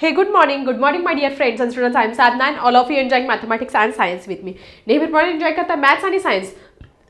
Hey, good morning. Good morning, my dear friends and students. I am Sadna and all of you enjoying mathematics and science with me. नेहमीप्रमाणे enjoy करता maths आणि science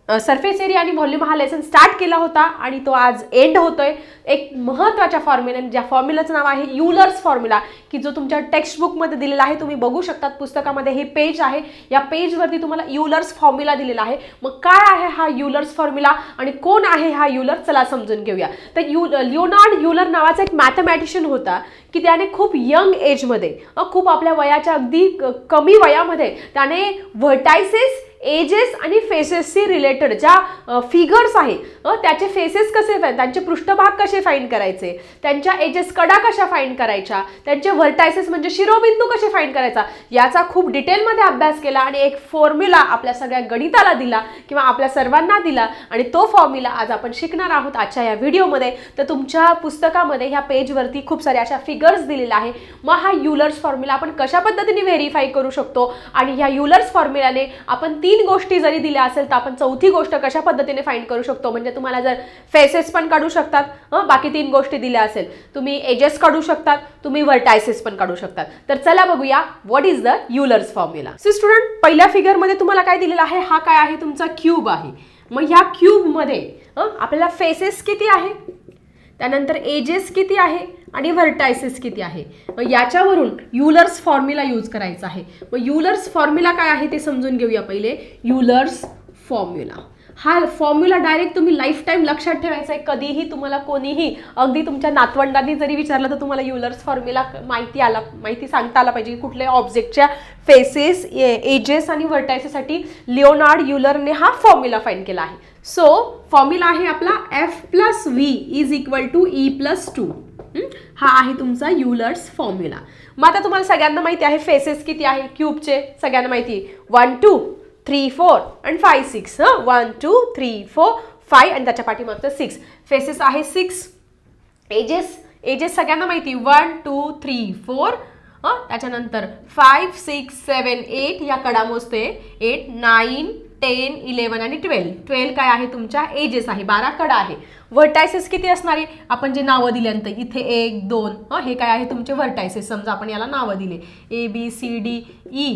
surface area आणि volume हा lesson start केला होता आणि तो आज एंड होतोय. एक महत्त्वाच्या फॉर्म्युला ज्या फॉर्म्युलाचं नाव आहे युलर्स फॉर्म्युला की जो तुमच्या टेक्स्टबुकमध्ये दिलेला आहे. तुम्ही बघू शकतात पुस्तकामध्ये हे पेज आहे. या पेजवरती तुम्हाला युलर्स फॉर्म्युला दिलेला आहे. मग काय आहे हा युलर्स फॉर्म्युला आणि कोण आहे हा युलर चला समजून घेऊया. तर यू लिओनार्ड युलर नावाचा एक मॅथमॅटिशियन होता की त्याने खूप यंग एजमध्ये खूप आपल्या वयाच्या अगदी कमी वयामध्ये त्याने व्हर्टायसेस एजेस आणि फेसेसशी रिलेटेड ज्या फिगर्स आहे त्याचे फेसेस कसे त्यांचे पृष्ठभाग कसे फाईंड करायचे त्यांच्या एजेस कडा कशा फाईंड करायच्या त्यांचे व्हर्टायसेस म्हणजे शिरोबिंदू कसे फाईंड करायचा याचा खूप डिटेलमध्ये अभ्यास केला आणि एक फॉर्म्युला आपल्या सगळ्या गणिताला दिला किंवा आपल्या सर्वांना दिला आणि तो फॉर्म्युला आज आपण शिकणार आहोत आजच्या या व्हिडिओमध्ये तर तुमच्या पुस्तकामध्ये ह्या पेजवरती खूप साऱ्या अशा फिगर्स दिलेल्या आहे मग हा युलर्स फॉर्म्युला आपण कशा पद्धतीने व्हेरीफाय करू शकतो? आणि ह्या युलर्स फॉर्म्युलाने आपण ती तीन गोष्टी जरी दिल्या असेल तर आपण चौथी गोष्ट कशा पद्धतीने फाईंड करू शकतो? म्हणजे तुम्हाला जर फेसेस पण काढू शकतात बाकी तीन गोष्टी दिल्या असेल तुम्ही एजेस काढू शकतात तुम्ही व्हर्टायसेस पण काढू शकतात. तर चला बघूया what is the Euler's formula see student पहिल्या फिगरमध्ये तुम्हाला काय दिलेलं आहे? हा काय आहे? तुमचा क्यूब आहे. मग ह्या क्यूबमध्ये आपल्याला फेसेस किती आहे? त्यानंतर एजेस किती आहे आणि व्हर्टायसेस किती आहे? मग याच्यावरून युलर्स फॉर्म्युला यूज करायचा आहे. मग युलर्स फॉर्म्युला काय आहे ते समजून घेऊया पहिले. Euler's formula. हा फॉर्म्युला डायरेक्ट तुम्ही लाईफ टाईम लक्षात ठेवायचा आहे. कधीही तुम्हाला कोणीही अगदी तुमच्या नातवंडांनी जरी विचारलं तर तुम्हाला युलर्स फॉर्म्युला माहिती आला माहिती सांगता आला पाहिजे की कुठल्या ऑब्जेक्टच्या फेसेस एजेस आणि व्हर्टायसेससाठी लिओनार्ड युलरने हा फॉर्म्युला फाईंड केला आहे. सो फॉर्म्युला आहे आपला F plus V is equal to E plus two हा आहे तुमचा युलर्स फॉर्म्युला मग आता तुम्हाला सगळ्यांना माहिती आहे फेसेस किती आहे? क्यूबचे सगळ्यांना माहिती वन टू थ्री फोर आणि फाय सिक्स हं one two three four five आणि त्याच्या पाठीमागचं सिक्स फेसेस आहे सिक्स एजेस एजेस सगळ्यांना माहिती. वन टू थ्री फोर हं त्याच्यानंतर फाईव्ह सिक्स सेवन एट या कडा मोजते. एट नाईन टेन इलेवन आणि ट्वेल्व ट्वेल्व काय आहे? तुमच्या एजेस आहे. बारा कडा आहे. व्हर्टायसेस किती असणार आहे? आपण जे नावं दिल्यानंतर इथे एक दोन हे काय आहे? तुमचे व्हर्टायसेस समजा आपण याला नावं दिले. A B C D E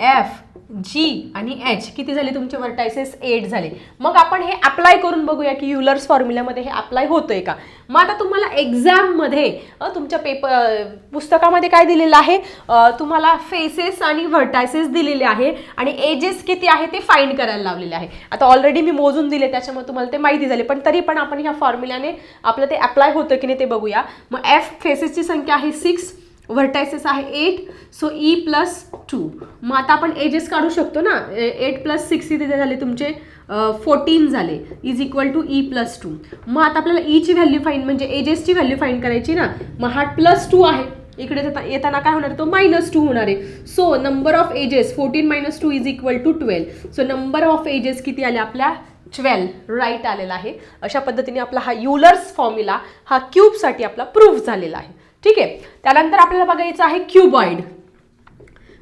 F G आणि एच किती झाले? तुमचे व्हर्टायसेस एट झाले. मग आपण हे अप्लाय करून बघूया की युलर्स फॉर्म्युल्यामध्ये हे अप्लाय होतंय का? मग आता तुम्हाला एक्झाममध्ये तुमच्या पेपर पुस्तकामध्ये काय दिलेलं आहे? तुम्हाला फेसेस आणि व्हर्टायसेस दिलेले आहे आणि एजेस किती आहे ते फाईंड करायला लावलेले आहे. आता ऑलरेडी मी मोजून दिले त्याच्यामुळे तुम्हाला ते माहिती झाले पण तरी पण आपण ह्या फॉर्म्युल्याने आपलं ते अप्लाय होतं की नाही ते बघूया. मग एफ फेसेसची संख्या आहे सिक्स व्हर्टायसेस आहे eight so E plus two मग आता आपण एजेस काढू शकतो ना? एट प्लस सिक्स इथे झाले तुमचे? फोर्टीन झाले. Is equal to E plus two मग आता आपल्याला ईची व्हॅल्यू फाईन म्हणजे एजेसची व्हॅल्यू फाईन करायची ना? मग हा प्लस टू आहे. इकडे येताना काय होणार? तो मायनस टू होणार आहे. So number of edges fourteen minus two is equal to twelve so number of edges किती आले आपल्या? ट्वेल्व राईट आलेला आहे. अशा पद्धतीने आपला हा युलर्स फॉर्म्युला हा क्यूबसाठी आपला प्रूफ झालेला आहे. ठीक आहे? त्यानंतर आपल्याला बघायचं आहे क्युबॉइड.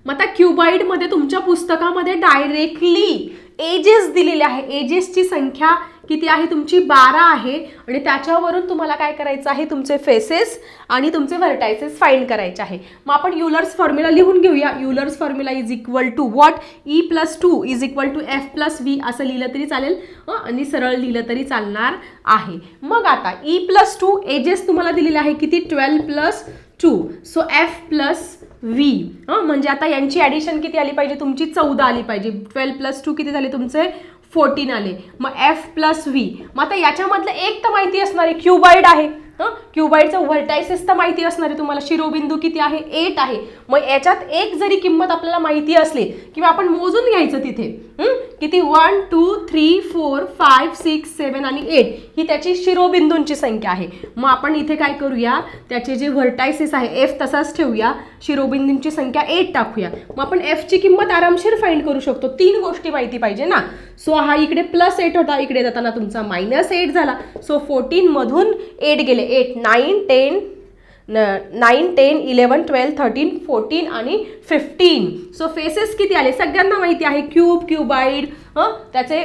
मग आता क्युबॉइडमध्ये तुमच्या पुस्तकामध्ये डायरेक्टली एजेस दिलेले आहे. एजेसची संख्या किती आहे? तुमची बारा आहे आणि त्याच्यावरून तुम्हाला काय करायचं आहे? तुमचे फेसेस आणि तुमचे व्हर्टायसेस फाईंड करायचे आहे. मग आपण युलर्स फॉर्म्युला लिहून घेऊया. Euler's formula is equal to what E plus two is equal to F plus V असं लिहिलं तरी चालेल. आणि सरळ लिहिलं तरी चालणार आहे. मग आता ई प्लस टू एजेस तुम्हाला दिलेले आहे किती? Twelve plus two so F plus V म्हणजे आता यांची ॲडिशन किती आली पाहिजे? तुमची चौदा आली पाहिजे. ट्वेल्व प्लस टू किती झाले? तुमचे फोर्टीन आले. मग एफ प्लस व्ही मग आता याच्यामधलं एक तर माहिती असणार आहे क्युबाईड आहे. हां? क्युबाईडचं व्हर्टायसेस तर माहिती असणार आहे तुम्हाला. शिरोबिंदू किती आहे? एट आहे. मग याच्यात एक जरी किंमत आपल्याला माहिती असली किंवा आपण मोजून घ्यायचं तिथे किती? One two three four five six seven आणि एट ही त्याची शिरोबिंदूंची संख्या आहे. मग आपण इथे काय करूया? त्याचे जे व्हर्टायसिस आहे एफ तसाच ठेवूया. शिरोबिंदूंची संख्या एट टाकूया. मग आपण एफची किंमत आरामशीर फाईंड करू शकतो. तीन गोष्टी माहिती पाहिजे ना. सो हा इकडे प्लस एट होता. इकडे जाताना तुमचा मायनस एट झाला. सो फोर्टीनमधून एट गेले. Eight nine ten nine ten eleven twelve thirteen fourteen आणि फिफ्टीन सो फेसेस किती आले? सगळ्यांना माहिती आहे. क्यूब क्युबाईड हं? त्याचे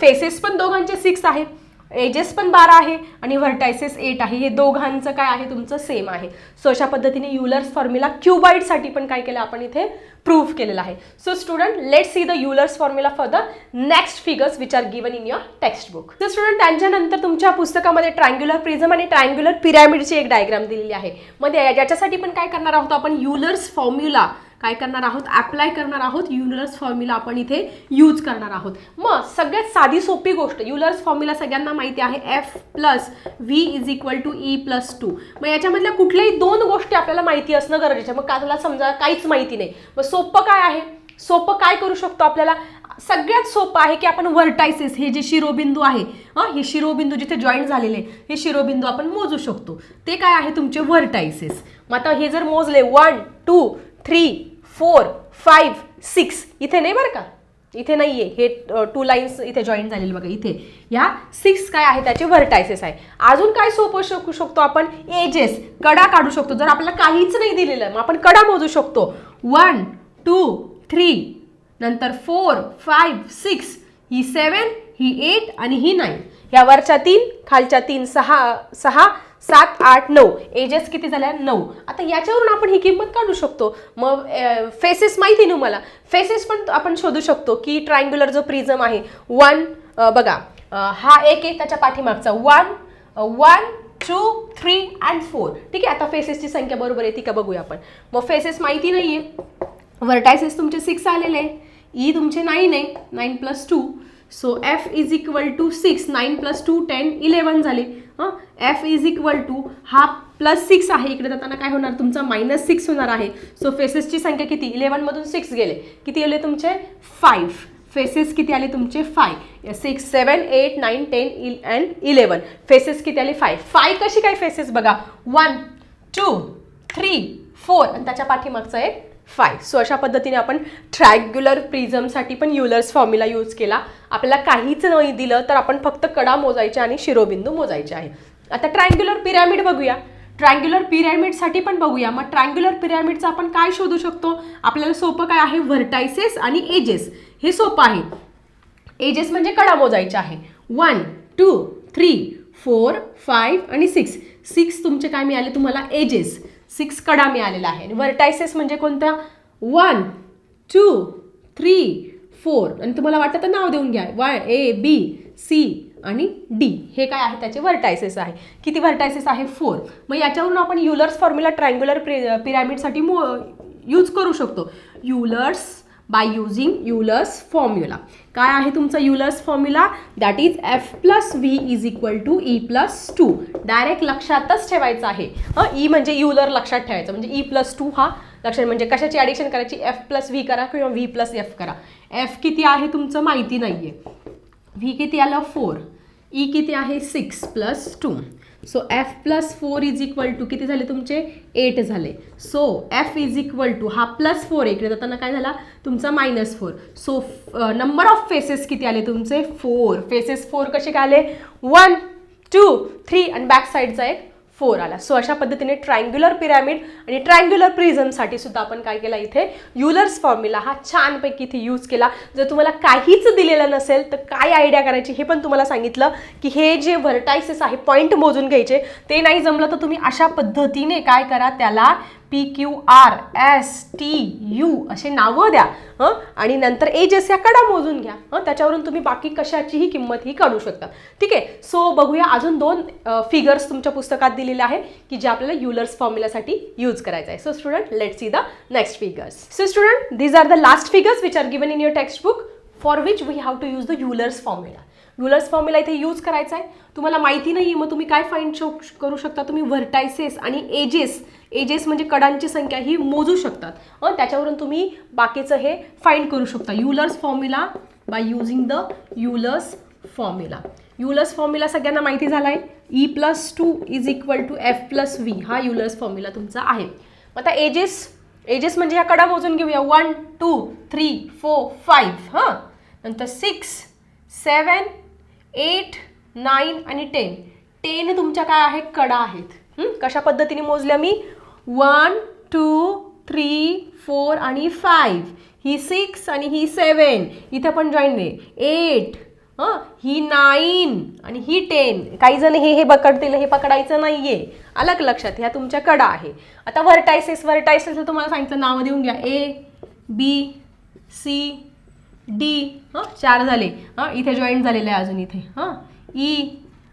फेसेस पण दोघांचे सिक्स आहेत. एजेस पण बारा आहे आणि व्हर्टायसेस एट आहे. हे दोघांचं काय आहे? तुमचं सेम आहे. सो अशा पद्धतीने युलर्स फॉर्म्युला क्युबाईडसाठी पण काय केलं? आपण इथे प्रूव्ह केलेलं आहे. So student let see the Euler's formula for the next figures which are given in your text book तर स्टुडंट त्यांच्यानंतर तुमच्या पुस्तकामध्ये ट्रँग्युलर प्रिझम आणि ट्रँग्युलर पिरॅमिडची एक डायग्राम दिलेली आहे. मग याच्यासाठी पण काय करणार आहोत आपण? युलर्स फॉर्म्युला काय करणार आहोत? अप्लाय करणार आहोत. युलर्स फॉर्म्युला आपण इथे यूज करणार आहोत. मग सगळ्यात साधी सोपी गोष्ट युलर्स फॉर्म्युला सगळ्यांना माहिती आहे. F plus V is equal to E plus two मग याच्यामधल्या कुठल्याही दोन गोष्टी आपल्याला माहिती असणं गरजेचं मग का तुला समजा काहीच माहिती नाही. मग सोपं काय आहे? सोपं काय करू शकतो आपल्याला? सगळ्यात सोपं आहे की आपण व्हर्टायसिस हे जे शिरोबिंदू आहे हां हे शिरोबिंदू जिथे जॉईन झालेले हे शिरोबिंदू आपण मोजू शकतो. ते काय आहे तुमचे व्हर्टायसिस मग आता हे जर मोजले one two three four five six. इथे नाही बरं का? इथे नाही आहे हे टू लाईन्स इथे जॉईन झालेले बघा. इथे. ह्या सिक्स काय आहे? त्याचे व्हर्टायसेस आहे. अजून काय सोपं शकू शकतो आपण? एजेस कडा काढू शकतो. जर आपल्याला काहीच नाही दिलेलं मग आपण कडा मोजू शकतो. वन टू थ्री नंतर फोर फाईव्ह सिक्स ही सेवन ही एट आणि ही नाईन ह्या वरच्या तीन खालच्या तीन सहा सहा सात आठ नऊ. एजेस किती झाल्या? नऊ. आता याच्यावरून आपण ही किंमत काढू शकतो. मग फेसेस माहिती ना मला फेसेस पण आपण शोधू शकतो की ट्रायंग्युलर जो प्रिझम आहे वन बघा हा एक आहे त्याच्या पाठीमागचा. One one two three and four ठीक आहे? आता फेसेसची संख्या बरोबर येते का बघूया आपण. मग फेसेस माहिती नाही आहे व्हर्टायसेस तुमचे सिक्स आलेले आहे. ई तुमचे नाईन आहे. Nine plus two so F is equal to six nine plus two ten eleven झाले. हां? एफ इज इक्वल टू हा प्लस सिक्स आहे. इकडे जाताना काय होणार? तुमचा मायनस सिक्स होणार आहे. सो फेसेसची संख्या किती? इलेवनमधून सिक्स गेले. किती आले तुमचे? फाईव्ह फेसेस किती आले तुमचे? Five six seven eight nine ten ill and eleven faces किती आले? फाय फाय कशी काय फेसेस बघा. वन टू थ्री फोर आणि त्याच्या पाठीमागचं एक फाय सो अशा पद्धतीने आपण ट्रॅग्युलर प्रिझमसाठी पण युलर्स फॉर्म्युला यूज केला. आपल्याला काहीच नाही दिलं तर आपण फक्त कडा मोजायचे आणि शिरोबिंदू मोजायचे आहे आता ट्रायंग्युलर पिरॅमिड बघूया. ट्रँग्युलर पिरॅमिडसाठी पण बघूया. मग ट्रँग्युलर पिरॅमिडचं आपण काय शोधू शकतो? आपल्याला सोपं काय आहे? व्हर्टायसेस आणि एजेस हे सोपं आहे. एजेस म्हणजे कडा मोजायचे आहे. One two three four five आणि सिक्स सिक्स तुमचे काय मिळाले? तुम्हाला एजेस सिक्स कडा मिळालेला आहे. आणि व्हर्टायसेस म्हणजे कोणत्या वन टू थ्री फोर आणि तुम्हाला वाटतं तर नाव देऊन घ्या. वाय ए बी सी आणि डी हे काय आहे? त्याचे व्हर्टायसेस आहे. किती व्हर्टायसेस आहे? फोर मग याच्यावरून आपण युलर्स फॉर्म्युला ट्रायंग्युलर पिरॅमिडसाठी मो यूज करू शकतो. Euler's by using Euler's formula काय आहे तुमचा Euler's formula that is F plus V is equal to E plus two direct लक्षातच ठेवायचं आहे. हं ई म्हणजे युलर लक्षात ठेवायचं. म्हणजे ई प्लस टू हा लक्षात म्हणजे कशाची ॲडिशन करायची? एफ प्लस व्ही करा किंवा व्ही प्लस एफ करा. एफ किती आहे तुमचं माहिती नाही आहे व्ही किती आलं? फोर ई e किती आहे? Six plus two so F plus four is equal to किती झाले तुमचे? एट झाले. So F is equal to हा प्लस फोर इकडे जाताना काय झाला? तुमचा minus four so number of faces किती आले तुमचे? फोर फेसेस फोर कसे काय आले? वन टू थ्री आणि बॅक साईडचा एक फोर आला. सो अशा पद्धतीने ट्रायंग्युलर पिरॅमिड आणि ट्रायंग्युलर प्रिझमसाठी सुद्धा आपण काय केला इथे? युलर्स फॉर्म्युला हा छानपैकी इथे यूज केला. जर तुम्हाला काहीच दिलेलं नसेल तर काय आयडिया करायची हे पण तुम्हाला सांगितलं की हे जे व्हर्टायसेस आहे पॉईंट मोजून घ्यायचे ते नाही जमलं तर तुम्ही अशा पद्धतीने काय करा त्याला P Q R S T U असे नावं द्या हं? आणि नंतर एजेस या कडा मोजून घ्या हं? त्याच्यावरून तुम्ही बाकी कशाचीही किंमत ही काढू शकता. ठीक आहे? सो बघूया अजून दोन फिगर्स तुमच्या पुस्तकात दिलेले आहे की जे आपल्याला युलर्स फॉर्म्युलासाठी यूज करायचं आहे. So student let see the next figures so student these are the last figures which are given in your textbook for which we have to use the Euler's formula Euler's formula इथे use करायचा आहे. तुम्हाला माहिती नाही आहे मग तुम्ही काय फाईंड शो करू शकता? तुम्ही व्हर्टायसेस आणि एजेस एजेस म्हणजे कडांची संख्या ही मोजू शकतात. त्याच्यावरून तुम्ही बाकीचं हे फाईंड करू शकता. Euler's formula by using the Euler's formula. Euler's formula सगळ्यांना माहिती झाला आहे E plus two is equal to F plus V हा युलर्स फॉर्म्युला तुमचा आहे. मग आता एजेस एजेस म्हणजे ह्या कडा मोजून घेऊया. One two three four five हां? नंतर सिक्स सेवन एट नाईन आणि टेन. टेन तुमच्या काय आहे कडा आहेत. कशा पद्धतीने मोजल्या मी? वन टू थ्री फोर आणि फाईव्ह. ही सिक्स आणि ही सेवन इथं पण जॉईन आहे एट हां? ही नाईन आणि ही टेन. काही जण हे हे पकडतील हे पकडायचं नाही आहे अलग लक्षात ह्या तुमच्या कडा आहे. आता व्हर्टायसेस व्हर्टायसेस तुम्हाला सांगितलं नावं देऊन घ्या. ए बी सी डी हां चार झाले. हां इथे जॉईंट झालेले आहे अजून इथे. हां ई e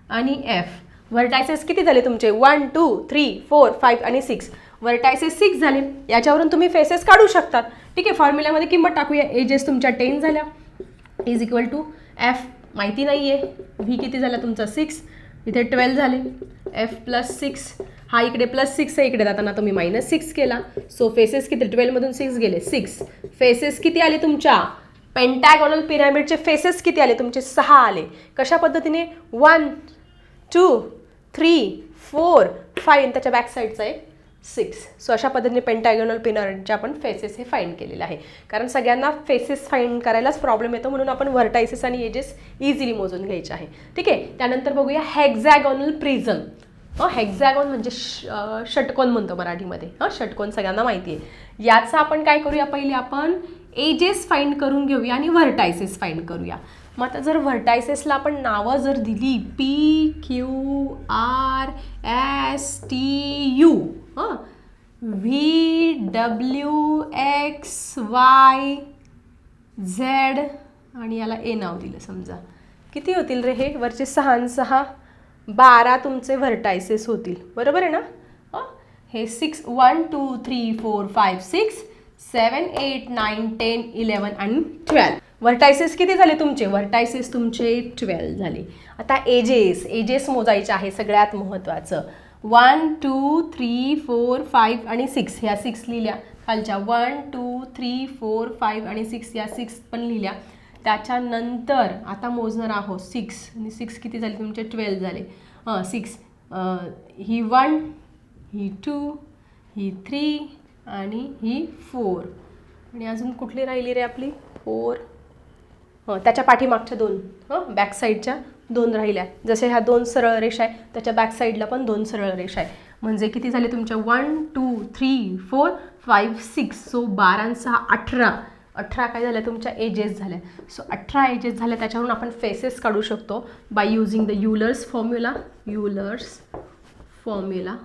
आणि एफ व्हर्टायसेस किती झाले तुमचे? One two three four five आणि सिक्स व्हर्टायसेस सिक्स झाले. याच्यावरून तुम्ही फेसेस काढू शकतात. ठीक आहे फॉर्म्युल्यामध्ये किंमत टाकूया. एजेस तुमच्या टेन झाल्या. इज इक्वल टू एफ माहिती नाही आहे व्ही किती झाला तुमचा? सिक्स इथे ट्वेल्व झाले. एफ प्लस सिक्स हा इकडे प्लस सिक्स आहे. इकडे जाताना तुम्ही मायनस सिक्स केला. सो फेसेस किती? ट्वेल्वमधून सिक्स गेले. सिक्स फेसेस किती आले तुमच्या? पेंटॅगॉनल पिरामिडचे फेसेस किती आले? तुमचे सहा आले. कशा पद्धतीने? One two three four five त्याच्या बॅक साईडचा आहे सिक्स. सो अशा पद्धतीने पेंटॅगोनल पिरामिडचे आपण फेसेस हे फाईंड केलेले आहे. कारण सगळ्यांना फेसेस फाईंड करायलाच प्रॉब्लेम येतो म्हणून आपण व्हर्टायसेस आणि एजेस इझिली मोजून घ्यायचे आहे. ठीक आहे? त्यानंतर बघूया हेक्झॅगॉनल प्रिझम हं हेक्झॅगॉन म्हणजे श षटकोन म्हणतो मराठीमध्ये. हां षटकोन सगळ्यांना माहिती आहे. याचा आपण काय करूया? पहिले आपण एजेस फाईंड करून घेऊया आणि व्हर्टायसेस फाईंड करूया. मग आता जर व्हर्टायसेसला आपण नावं जर दिली P Q R S T U हां? V W X Y Z आणि याला ए नाव दिलं समजा. किती होतील रे हे? वरचे सहा सहा बारा तुमचे व्हर्टायसेस होतील. बरोबर आहे ना? हे? Six one two three four five six seven eight nine ten eleven आणि ट्वेल्व. व्हर्टायसेस किती झाले तुमचे? व्हर्टायसेस तुमचे ट्वेल्व झाले. आता एजेस एजेस मोजायचे आहे सगळ्यात महत्त्वाचं one two three four five आणि सिक्स ह्या सिक्स लिहिल्या. खालच्या one two three four five आणि सिक्स या सिक्स पण लिहिल्या. त्याच्यानंतर आता मोजणार आहोत सिक्स आणि सिक्स किती झाले तुमचे? ट्वेल्व झाले. हां सिक्स ही वन ही टू ही थ्री आणि ही फोर. आणि अजून कुठली राहिली रे आपली? फोर. हं त्याच्या पाठीमागच्या दोन. हं बॅक साईडच्या दोन राहिल्या. जसे ह्या दोन सरळ रेषा आहे त्याच्या बॅक साईडला पण दोन सरळ रेषा आहे. म्हणजे किती झाले तुमच्या? One two three four five six so बारा सहा अठरा. अठरा काय झाल्या तुमच्या एजेस झाल्या. सो अठरा एजेस झाल्या त्याच्यावरून आपण फेसेस काढू शकतो by using the Euler's formula Euler's formula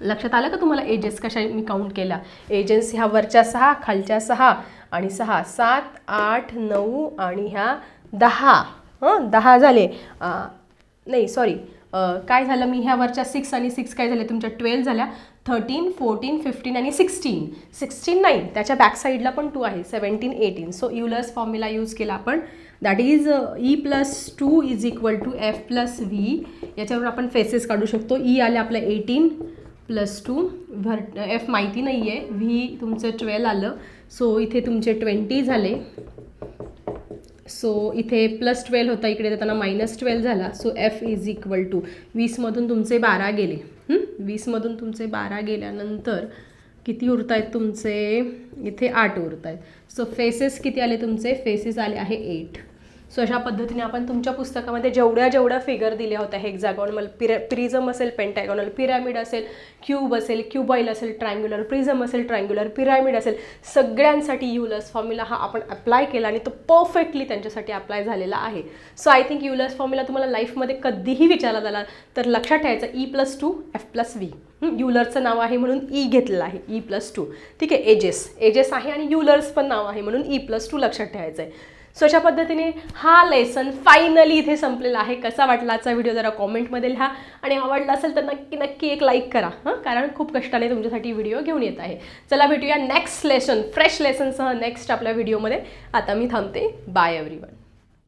लक्षात आलं का तुम्हाला एजेस कशा मी काउंट केल्या? एजेस ह्या वरच्या सहा खालच्या सहा आणि सहा सात आठ नऊ आणि ह्या दहा. हं दहा झाले. नाही सॉरी काय झालं? मी ह्या वरच्या सिक्स आणि सिक्स काय झाले? तुमच्या ट्वेल्व झाल्या. थर्टीन फोर्टीन फिफ्टीन आणि सिक्स्टीन सिक्स्टीन नाईन त्याच्या बॅक साईडला पण टू आहे. Seventeen eighteen so Euler's formula use केला आपण. That is E plus two is equal to F plus V याच्यावरून आपण फेसेस काढू शकतो. ई आले आपलं एटीन प्लस टू व्हर एफ माहिती नाही आहे व्ही तुमचं ट्वेल्व आलं. सो इथे तुमचे ट्वेंटी झाले. सो इथे प्लस ट्वेल्व होता. इकडे जाताना मायनस ट्वेल्व झाला. So F is equal to वीसमधून तुमचे बारा गेले. वीसमधून तुमचे बारा गेल्यानंतर किती उरत आहेत तुमचे? इथे आठ उरत आहेत सो फेसेस किती आले तुमचे? फेसेस आले आहे एट सो अशा पद्धतीने आपण तुमच्या पुस्तकामध्ये जेवढ्या जेवढ्या फिगर दिल्या होत्या हेक्झॅगॉनल पिर प्रिझम असेल पेंटॅगॉनल पिरॅमिड असेल क्यूब असेल क्यूबाईल असेल ट्रायंग्युलर प्रिझम असेल ट्रायंग्युलर पिरॅमिड असेल सगळ्यांसाठी युलस फॉर्म्युला हा आपण अप्लाय केला आणि तो परफेक्टली त्यांच्यासाठी अप्लाय झालेला आहे. So I think Euler's formula तुम्हाला लाईफमध्ये कधीही विचारला झाला तर लक्षात ठेवायचं E plus two F plus V युलरचं नाव आहे म्हणून ई घेतलेलं आहे ई प्लस टू ठीक आहे एजेस एजेस आहे आणि युलर्स पण नाव आहे म्हणून ई प्लस टू लक्षात ठेवायचं आहे सो अशा पद्धतीने हा लेसन फायनली इथे संपलेला आहे. कसा वाटला आजचा व्हिडिओ जरा कॉमेंटमध्ये लिहा. आणि आवडला असेल तर नक्की नक्की एक लाईक करा हां? कारण खूप कष्टाने तुमच्यासाठी व्हिडिओ घेऊन येत आहे. चला भेटूया नेक्स्ट लेसन फ्रेश लेसनसह नेक्स्ट आपल्या व्हिडिओमध्ये आता मी थांबते. Bye everyone